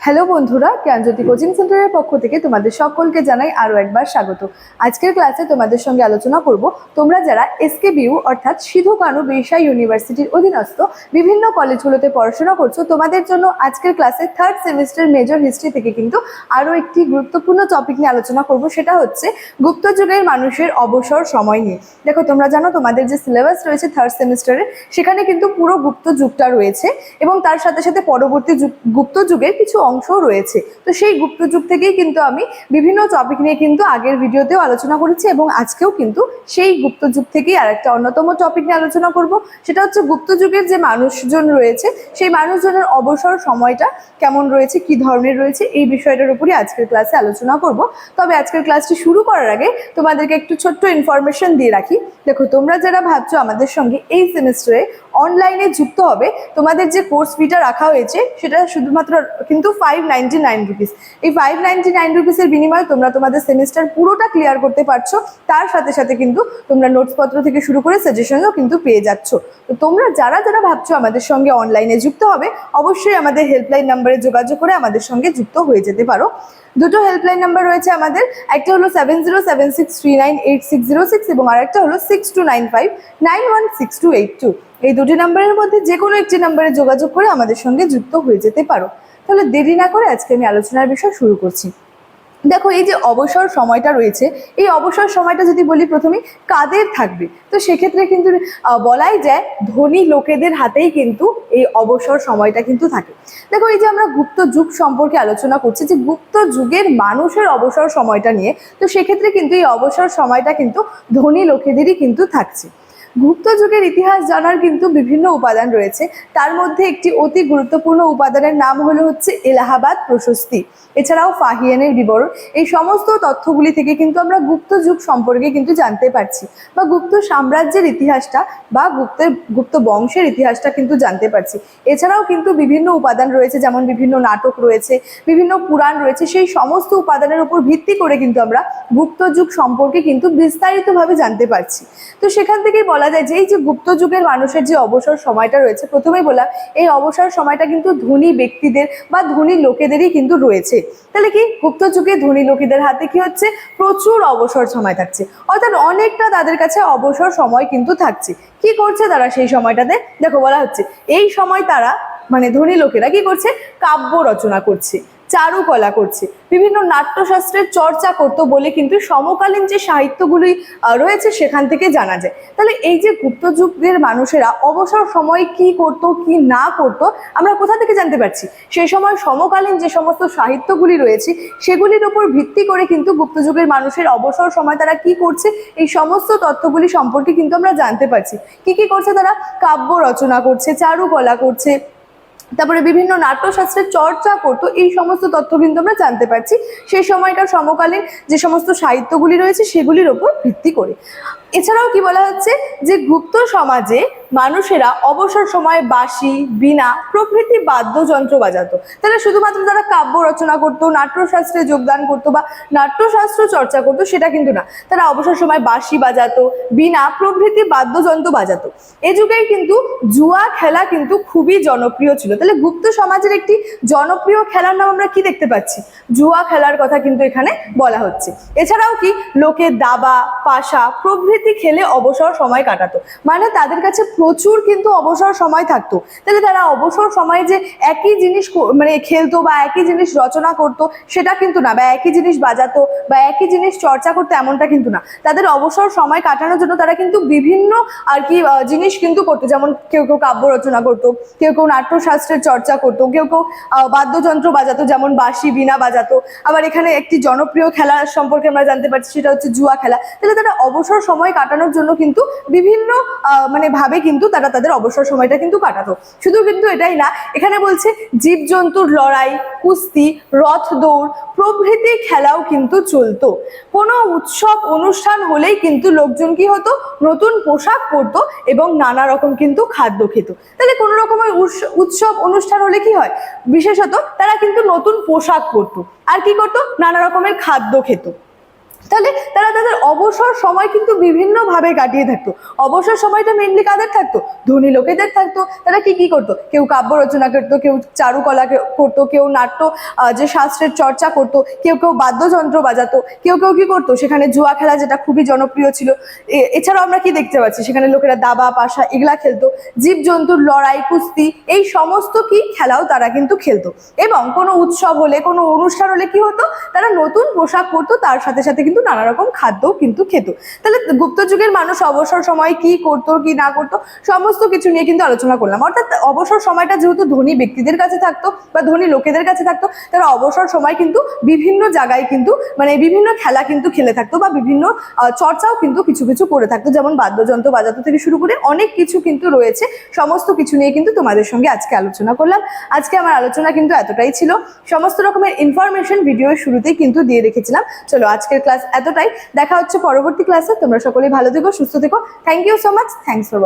Hello বন্ধুরা, জ্ঞানজ্যোতি coaching সেন্টারের পক্ষ থেকে তোমাদের সকলকে জানাই আরও একবার স্বাগত। আজকের ক্লাসে তোমাদের সঙ্গে আলোচনা করব, তোমরা যারা এসকে বিউ অর্থাৎ সিধু কানু বিরসা ইউনিভার্সিটির অধীনস্থ, বিভিন্ন কলেজগুলোতে পড়াশোনা করছ, তোমাদের জন্য আজকের ক্লাসে থার্ড সেমিস্টার মেজর হিস্ট্রি থেকে কিন্তু আরও একটি গুরুত্বপূর্ণ টপিক নিয়ে আলোচনা করব, সেটা হচ্ছে গুপ্ত যুগের মানুষের অবসর সময় নিয়ে। দেখো, তোমরা জানো তোমাদের যে সিলেবাস রয়েছে থার্ড সেমিস্টারের সেখানে কিন্তু পুরো গুপ্ত যুগটা রয়েছে এবং তার সাথে সাথে পরবর্তী গুপ্ত যুগের কিছু অংশও রয়েছে। তো সেই গুপ্ত যুগ থেকেই কিন্তু আমি বিভিন্ন টপিক নিয়ে কিন্তু আগের ভিডিওতেও আলোচনা করেছি এবং আজকেও কিন্তু সেই গুপ্ত যুগ থেকেই আর একটা অন্যতম টপিক নিয়ে আলোচনা করব। সেটা হচ্ছে গুপ্ত যুগের যে মানুষজন রয়েছে, সেই মানুষজনের অবসর সময়টা কেমন রয়েছে, কি ধরনের রয়েছে, এই বিষয়টার উপরই আজকের ক্লাসে আলোচনা করব। তবে আজকের ক্লাসটি শুরু করার আগে তোমাদেরকে একটু ছোট্ট ইনফরমেশন দিয়ে রাখি। দেখো, তোমরা যারা ভাবছ আমাদের সঙ্গে এই সেমিস্টারে অনলাইনে যুক্ত হবে, তোমাদের যে কোর্স ফিটা রাখা হয়েছে, সেটা শুধুমাত্র কিন্তু ফাইভ নাইনটি নাইন রুপিস এই ফাইভ নাইনটি নাইন রুপিসের বিনিময়ে তোমরা তোমাদের সেমিস্টার পুরোটা ক্লিয়ার করতে পারছ। তার সাথে সাথে কিন্তু তোমরা নোটসপত্র থেকে শুরু করে সাজেশনও কিন্তু পেয়ে যাচ্ছ। তো তোমরা যারা যারা ভাবছ আমাদের সঙ্গে অনলাইনে যুক্ত হবে, অবশ্যই আমাদের হেল্পলাইন নাম্বারে যোগাযোগ করে আমাদের সঙ্গে যুক্ত হয়ে যেতে পারো। দুটো হেল্পলাইন নাম্বার রয়েছে আমাদের। একটা হলো seven zero seven six three nine eight six zero six এবং আরেকটা হলো six two nine five nine one six two eight two এই দুটি নাম্বারের মধ্যে যে কোনো একটি নাম্বারে যোগাযোগ করে আমাদের সঙ্গে যুক্ত হয়ে যেতে পারো। তাহলে দেরি না করে আজকে আমি আলোচনার বিষয় শুরু করছি। দেখো, এই যে অবসর সময়টা রয়েছে, এই অবসর সময়টা যদি বলি প্রথমে কাদের থাকবে? তো সেক্ষেত্রে কিন্তু বলাই যায় ধনী লোকেদের হাতেই কিন্তু এই অবসর সময়টা কিন্তু থাকে। দেখো, এই যে আমরা গুপ্ত যুগ সম্পর্কে আলোচনা করছি যে গুপ্ত যুগের মানুষের অবসর সময়টা নিয়ে, তো সেক্ষেত্রে কিন্তু এই অবসর সময়টা কিন্তু ধনী লোকেদেরই কিন্তু থাকছে। গুপ্ত যুগের ইতিহাস জানার কিন্তু বিভিন্ন উপাদান রয়েছে। তার মধ্যে একটি অতি গুরুত্বপূর্ণ উপাদানের নাম হলো হচ্ছে এলাহাবাদ প্রশস্তি, এছাড়াও ফাহিয়ানের বিবরণ। এই সমস্ত তথ্যগুলি থেকে কিন্তু আমরা গুপ্ত যুগ সম্পর্কে কিন্তু জানতে পারছি বা গুপ্ত সাম্রাজ্যের ইতিহাসটা বা গুপ্তের, গুপ্ত বংশের ইতিহাসটা কিন্তু জানতে পারছি। এছাড়াও কিন্তু বিভিন্ন উপাদান রয়েছে, যেমন বিভিন্ন নাটক রয়েছে, বিভিন্ন পুরাণ রয়েছে, সেই সমস্ত উপাদানের উপর ভিত্তি করে কিন্তু আমরা গুপ্ত যুগ সম্পর্কে কিন্তু বিস্তারিতভাবে জানতে পারছি। তো সেখান থেকেই যায় যে এই যে গুপ্ত যুগের মানুষের যে অবসর সময়টা রয়েছে, প্রথমেই বলা এই অবসর সময়টা কিন্তু ধনী ব্যক্তিদের বা ধনী লোকেদেরই কিন্তু রয়েছে। তাহলে কি গুপ্ত যুগে ধনী লোকেদের হাতে কি হচ্ছে? প্রচুর অবসর সময় থাকছে। অর্থাৎ অনেকটা তাদের কাছে অবসর সময় কিন্তু থাকছে। কি করছে তারা সেই সময়টাতে? দেখো বলা হচ্ছে, এই সময় তারা মানে ধনী লোকেরা কি করছে? কাব্য রচনা করছে। চারুকলা করছে। বিভিন্ন নাট্যশাস্ত্রের চর্চা করতো বলে কিন্তু সমকালীন যে সাহিত্যগুলি রয়েছে সেখান থেকে জানা যায়। তাহলে এই যে গুপ্ত যুগের মানুষেরা অবসর সময়ে কি করত, কি না করতো, আমরা কোথা থেকে জানতে পারছি? সেই সময় সমকালীন যে সমস্ত সাহিত্যগুলি রয়েছে, সেগুলির উপর ভিত্তি করে কিন্তু গুপ্ত যুগের মানুষের অবসর সময় তারা কি করছে, এই সমস্ত তথ্যগুলি সম্পর্কে কিন্তু আমরা জানতে পারছি। কি কি করছে তারা? কাব্য রচনা করছে, চারুকলা করছে তারপরে বিভিন্ন নাট্যশাস্ত্রের চর্চা করতো, এই সমস্ত তথ্য কিন্তু আমরা জানতে পারছি। সেই সময়কার সমকালীন যে সমস্ত সাহিত্যগুলি রয়েছে, সেগুলির ওপর ভিত্তি করে। এছাড়াও কি বলা হচ্ছে যে, গুপ্ত সমাজে মানুষেরা অবসর সময়ে বাঁশি, বীণা প্রভৃতি বাদ্যযন্ত্র বাজাতো। তাহলে শুধুমাত্র তারা কাব্য রচনা করতো, নাট্যশাস্ত্রে যোগদান করতো বা নাট্যশাস্ত্র চর্চা করতো, সেটা কিন্তু না। তারা অবসর সময় বাঁশি বাজাতো, বীণা প্রভৃতি বাদ্যযন্ত্র বাজাতো। এ যুগেই কিন্তু জুয়া খেলা কিন্তু খুবই জনপ্রিয় ছিল। তাহলে গুপ্ত সমাজের একটি জনপ্রিয় খেলার নাম আমরা কি দেখতে পাচ্ছি? জুয়া খেলার কথা কিন্তু এখানে বলা হচ্ছে। এছাড়াও কি? লোকে দাবা, পাশা প্রভৃতি খেলে অবসর সময় কাটাতো। মানে তাদের কাছে প্রচুর কিন্তু অবসর সময় থাকতো। তাহলে তারা অবসর সময়ে যে একই জিনিস মানে খেলতো বা একই জিনিস রচনা করতো, সেটা কিন্তু না। বা একই জিনিস বাজাতো বা একই জিনিস চর্চা করতো, এমনটা কিন্তু না। তাদের অবসর সময় কাটানোর জন্য তারা কিন্তু বিভিন্ন আর কি জিনিস কিন্তু করতো। যেমন কেউ কেউ কাব্য রচনা করতো, কেউ কেউ নাট্যশাস্ত্রের চর্চা করতো, কেউ কেউ বাদ্যযন্ত্র বাজাতো, যেমন বাঁশি, বীণা বাজাতো। আবার এখানে একটি জনপ্রিয় খেলা সম্পর্কে আমরা জানতে পারছি, সেটা হচ্ছে জুয়া খেলা। তাহলে তারা অবসর সময় কাটানোর জন্য কিন্তু বিভিন্ন মানে ভাবে কিন্তু তারা তাদের অবসর সময়টা কিন্তু কাটাতো। শুধু কিন্তু এটাই না, এখানে বলছে জীবজন্তুর লড়াই, কুস্তি, রথ দৌড়, প্রভৃতি খেলাও কিন্তু চলতো। কোনো উৎসব, অনুষ্ঠান হলেই কিন্তু লোকজন কি হতো? নতুন পোশাক পরতো এবং নানা রকম কিন্তু খাদ্য খেত। তাহলে কোনো রকমের উৎস- উৎসব, অনুষ্ঠান হলে কি হয়? বিশেষত তারা কিন্তু নতুন পোশাক পরতো। আর কি করতো? নানা রকমের খাদ্য খেত। তাহলে তারা তাদের অবসর সময় কিন্তু বিভিন্নভাবে কাটিয়ে থাকতো। অবসর সময়টা মেনলি কাদের থাকতো? ধনী লোকেদের থাকতো। তারা কি কি করতো? কেউ কাব্য রচনা করতো, কেউ চারুকলা করতো, কেউ নাট্য যে শাস্ত্রের চর্চা করতো, কেউ কেউ বাদ্যযন্ত্র বাজাতো, কেউ কেউ কি করতো? সেখানে জুয়া খেলা যেটা খুবই জনপ্রিয় ছিল। এছাড়াও আমরা কি দেখতে পাচ্ছি? সেখানে লোকেরা দাবা, পাশা এগুলা খেলতো। জীবজন্তুর লড়াই, কুস্তি, এই সমস্ত কি খেলাও তারা কিন্তু খেলতো। এবং কোনো উৎসব হলে, কোনো অনুষ্ঠান হলে কি হতো? তারা নতুন পোশাক পরতো, তার সাথে সাথে কিন্তু নানা রকম খাদ্যও কিন্তু খেত। তাহলে গুপ্ত যুগের মানুষ অবসর সময় কি করতো, কি না করতো, সমস্ত কিছু নিয়ে কিন্তু আলোচনা করলাম। অর্থাৎ অবসর সময়টা যেহেতু ধনী ব্যক্তিদের কাছে থাকতো বা ধনী লোকেদের কাছে থাকতো তারা অবসর সময় কিন্তু বিভিন্ন জায়গায় কিন্তু মানে বিভিন্ন খেলা কিন্তু খেলে থাকতো বা বিভিন্ন চর্চাও কিন্তু কিছু কিছু করে থাকতো। যেমন বাদ্যযন্ত্র, বাজাতো থেকে শুরু করে অনেক কিছু কিন্তু রয়েছে। সমস্ত কিছু নিয়ে কিন্তু তোমাদের সঙ্গে আজকে আলোচনা করলাম। আজকে আমার আলোচনা কিন্তু এতটাই ছিল। সমস্ত রকমের ইনফরমেশন ভিডিওর শুরুতেই কিন্তু দিয়ে রেখেছিলাম। চলো আজকের ক্লাস এতটাই। দেখা হচ্ছে পরবর্তী ক্লাসে তোমরা সকলেই ভালো থেকো, সুস্থ থেকো। Thank you so much thanks for